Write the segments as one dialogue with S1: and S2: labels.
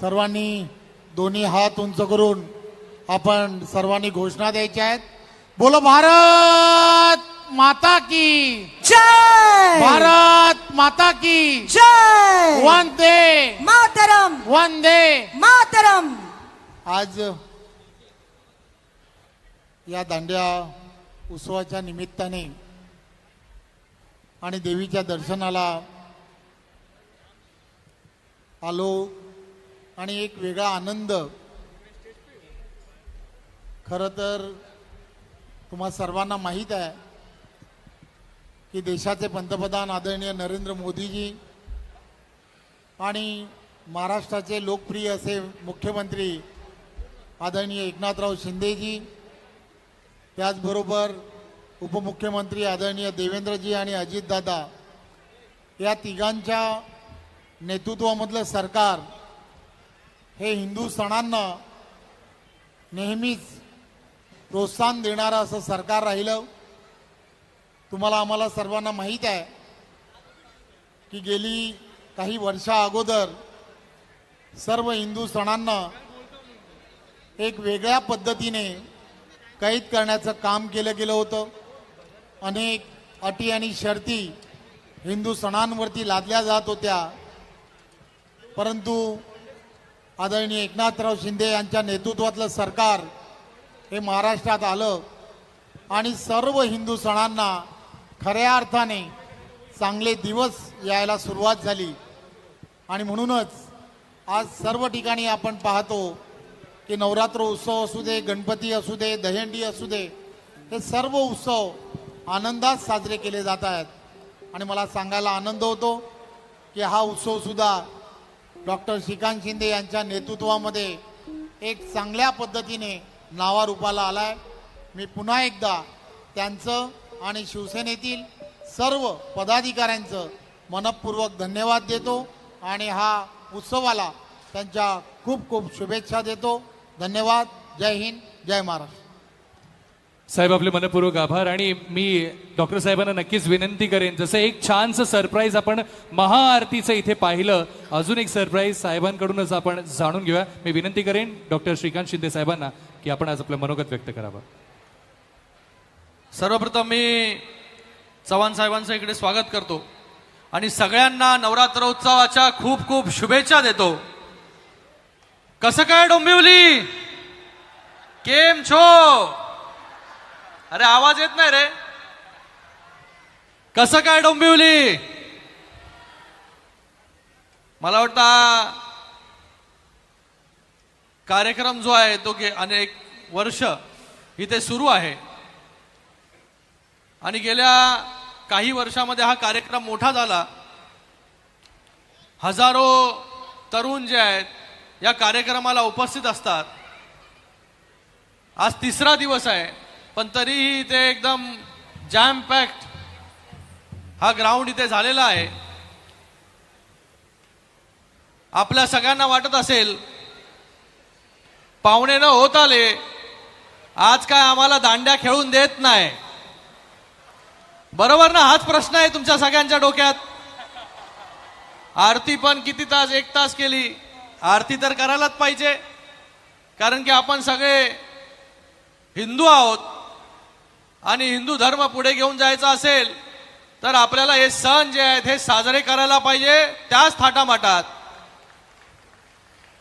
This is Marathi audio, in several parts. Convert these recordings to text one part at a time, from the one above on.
S1: सर्वांनी दोन्ही हात उंच करून आपण सर्वांनी घोषणा द्यायच्या आहेत. बोलो भारत माता की
S2: जय!
S1: भारत माता की
S2: जय!
S1: वंदे!
S2: मातरम!
S1: वंदे!
S2: मातरम!
S1: आज या दांड्या उत्सवाच्या निमित्ताने आणि देवीच्या दर्शनाला आलो. आणि एक वेगळा आनंद. खरं तर तुम्हा सर्वांना माहीत आहे की देशाचे पंतप्रधान आदरणीय नरेंद्र मोदीजी आणि महाराष्ट्राचे लोकप्रिय असे मुख्यमंत्री आदरणीय एकनाथराव शिंदेजी त्याचबरोबर उपमुख्यमंत्री आदरणीय देवेंद्रजी आणि अजितदादा या तिघांच्या नेतृत्वामधलं सरकार हे हिंदू सणांना नेहमीच प्रोत्साहन देणारं असं सरकार राहिलं. तुम्हाला आम्हाला सर्वांना माहीत आहे की गेली काही वर्षा अगोदर सर्व हिंदू सणांना एक वेगळ्या पद्धतीने कैद करण्याचं काम केलं गेलं होतं. अनेक अटी आणि शर्ती हिंदू सणांवरती लादल्या जात होत्या. परंतु आदरणीय एकनाथराव शिंदे यांच्या नेतृत्वातलं सरकार हे महाराष्ट्रात आलं आणि सर्व हिंदू सणांना खऱ्या अर्थाने चांगले दिवस यायला सुरुवात झाली. आणि म्हणूनच आज सर्व ठिकाणी आपण पाहतो की नवरात्र उत्सव असू दे गणपती असू दे दहीहंडी असू दे हे सर्व उत्सव आनंदात साजरे केले जात आहेत. आणि मला सांगायला आनंद होतो की हा उत्सवसुद्धा डॉक्टर श्रीकांत शिंदे यांच्या नेतृत्वामध्ये एक चांगल्या पद्धतीने नावारूपाला आला आहे मी पुन्हा एकदा त्यांचं आणि शिवसेनेतील सर्व पदाधिकाऱ्यांचं मनपूर्वक धन्यवाद देतो आणि हा उत्सवाला त्यांच्या खूप खूप शुभेच्छा देतो. धन्यवाद. जय हिंद. जय महाराष्ट्र.
S3: साहेब आपले मनपूर्वक आभार आणि मी डॉक्टर साहेबांना नक्कीच विनंती करेन. जसं एक छानसं सरप्राईज आपण महाआरतीचं इथे पाहिलं अजून एक सरप्राईज साहेबांकडूनच आपण जाणून घेऊया. मी विनंती करेन डॉक्टर श्रीकांत शिंदे साहेबांना की आपण आज आपलं मनोगत व्यक्त करावं.
S4: सर्वप्रथम मी चव्हाण साहेबांचं इकडे स्वागत करतो आणि सगळ्यांना नवरात्र उत्सवाच्या खूप खूप शुभेच्छा देतो. कसं काय डोंबिवली? केम छो? अरे आवाज येत नाही रे. कसं काय डोंबिवली? मला वाटतं कार्यक्रम जो आहे तो गे अनेक वर्ष इथे सुरू आहे. आणि गेल्या काही वर्षामध्ये हा कार्यक्रम मोठा झाला. हजारो तरुण जे आहेत या कार्यक्रमाला उपस्थित असतात. आज तिसरा दिवस आहे. पण तरीही ते एकदम जॅम पॅक्ट हा ग्राउंड इथे झालेला आहे. आपल्या सगळ्यांना वाटत असेल पाहुणे न होत आले आज काय आम्हाला दांड्या खेळून देत नाही. बरोबर ना? हाच प्रश्न आहे तुमच्या सगळ्यांच्या डोक्यात. आरती पण किती तास एक तास केली. आरती तर करायलाच पाहिजे. कारण की आपण सगळे हिंदू आहोत. आणि हिंदू धर्म पुढे घेऊन जायचा असेल तर आपल्याला हे सण जे आहेत हे साजरे करायला पाहिजे त्याच थाटामाटात.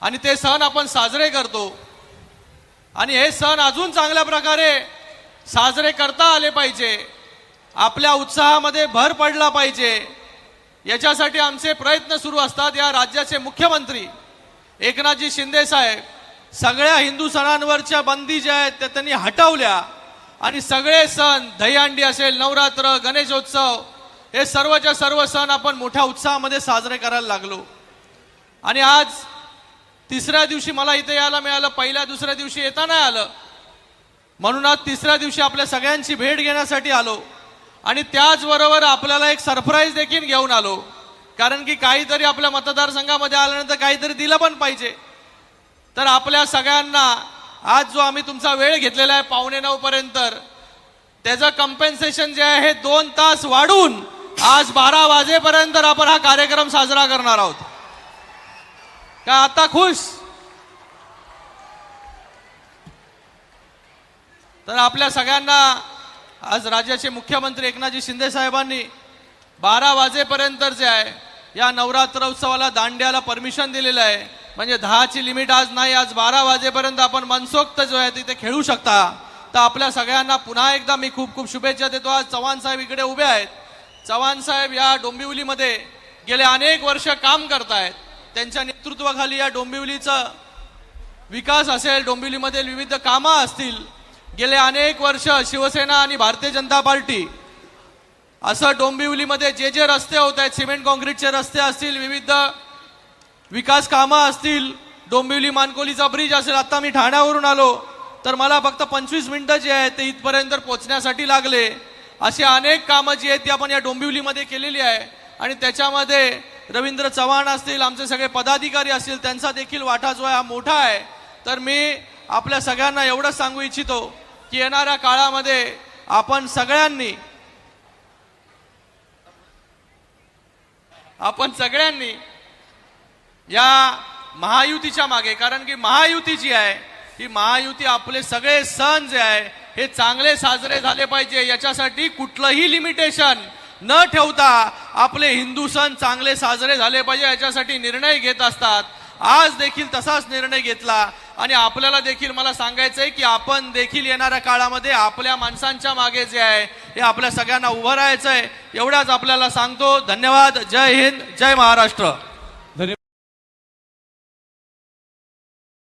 S4: आणि ते सण आपण साजरे करतो. आणि हे सण अजून चांगल्या प्रकारे साजरे करता आले पाहिजे. आपल्या उत्साहामध्ये भर पडला पाहिजे. याच्यासाठी आमचे प्रयत्न सुरू असतात या राज्याचे मुख्यमंत्री एकनाथजी शिंदे साहेब सगळ्या हिंदू सणांवरच्या बंदी ज्या आहेत त्या त्यांनी हटवल्या. आणि सगळे सण दहीहंडी असेल नवरात्र गणेशोत्सव हे सर्वच्या सर्व सण आपण मोठ्या उत्साहामध्ये साजरे करायला लागलो. आणि आज तिसऱ्या दिवशी मला इथे यायला मिळालं पहिल्या दुसऱ्या दिवशी येता नाही आलं. म्हणून आज तिसऱ्या दिवशी आपल्या सगळ्यांची भेट घेण्यासाठी आलो. आणि त्याचबरोबर आपल्याला एक सरप्राईज देखील घेऊन आलो. कारण की काहीतरी आपल्या मतदारसंघामध्ये आल्यानंतर काहीतरी दिलं पण पाहिजे. तर आपल्या सगळ्यांना आज जो आम्ही तुमचा वेळ घेतलेला आहे पावणे नऊ पर्यंत त्याचं कम्पेन्सेशन जे आहे हे दोन तास वाढून आज बारा वाजेपर्यंत आपण हा कार्यक्रम साजरा करणार आहोत. का आता खुश? तर आपल्या सगळ्यांना आज राज्याचे मुख्यमंत्री एकनाथजी शिंदे साहेबांनी बारा वाजेपर्यंत जे आहे या नवरात्र उत्सवाला दांड्याला परमिशन दिलेलं आहे. म्हणजे दहाची लिमिट आज नाही आज बारा वाजेपर्यंत आपण मनसोक्त जो आहे तिथे खेळू शकता. तर आपल्या सगळ्यांना पुन्हा एकदा मी खूप खूप शुभेच्छा देतो. आज चव्हाण साहेब इकडे उभे आहेत. चव्हाण साहेब या डोंबिवलीमध्ये गेले अनेक वर्ष काम करतायत. त्यांच्या नेतृत्वाखाली या डोंबिवलीचं विकास असेल डोंबिवलीमधील विविध कामं असतील. गेले अनेक वर्ष शिवसेना आणि भारतीय जनता पार्टी असं डोंबिवलीमध्ये जे जे रस्ते होत आहेत सिमेंट कॉन्क्रीटचे रस्ते असतील विविध विकास कामं असतील डोंबिवली मानकोलीचा ब्रिज असेल आत्ता मी ठाण्यावरून आलो तर मला फक्त पंचवीस मिनटं जे आहेत ते इथपर्यंत पोहोचण्यासाठी लागले. अशी अनेक कामं जी आहेत ती आपण या डोंबिवलीमध्ये केलेली आहे. आणि त्याच्यामध्ये रवींद्र चव्हाण असतील आमचे सगळे पदाधिकारी असतील त्यांचा देखील वाटा जो आहे हा मोठा आहे. तर मी आपल्या सगळ्यांना एवढंच सांगू इच्छितो की येणाऱ्या काळामध्ये आपण सगळ्यांनी आपण सगळ्यांनी या महायुतीच्या मागे कारण की महायुती जी आहे ही महायुती आपले सगळे सण जे आहे हे चांगले साजरे झाले पाहिजे. याच्यासाठी कुठलंही लिमिटेशन न ठेवता आपले हिंदू सण चांगले साजरे झाले पाहिजे याच्यासाठी निर्णय घेत असतात. आज देखील तसाच निर्णय घेतला. आणि आपल्याला देखील मला सांगायचं आहे की आपण देखील येणाऱ्या काळामध्ये आपल्या माणसांच्या मागे जे आहे हे आपल्या सगळ्यांना उभं राहायचं आहे एवढ्याच आपल्याला सांगतो. धन्यवाद. जय हिंद. जय महाराष्ट्र.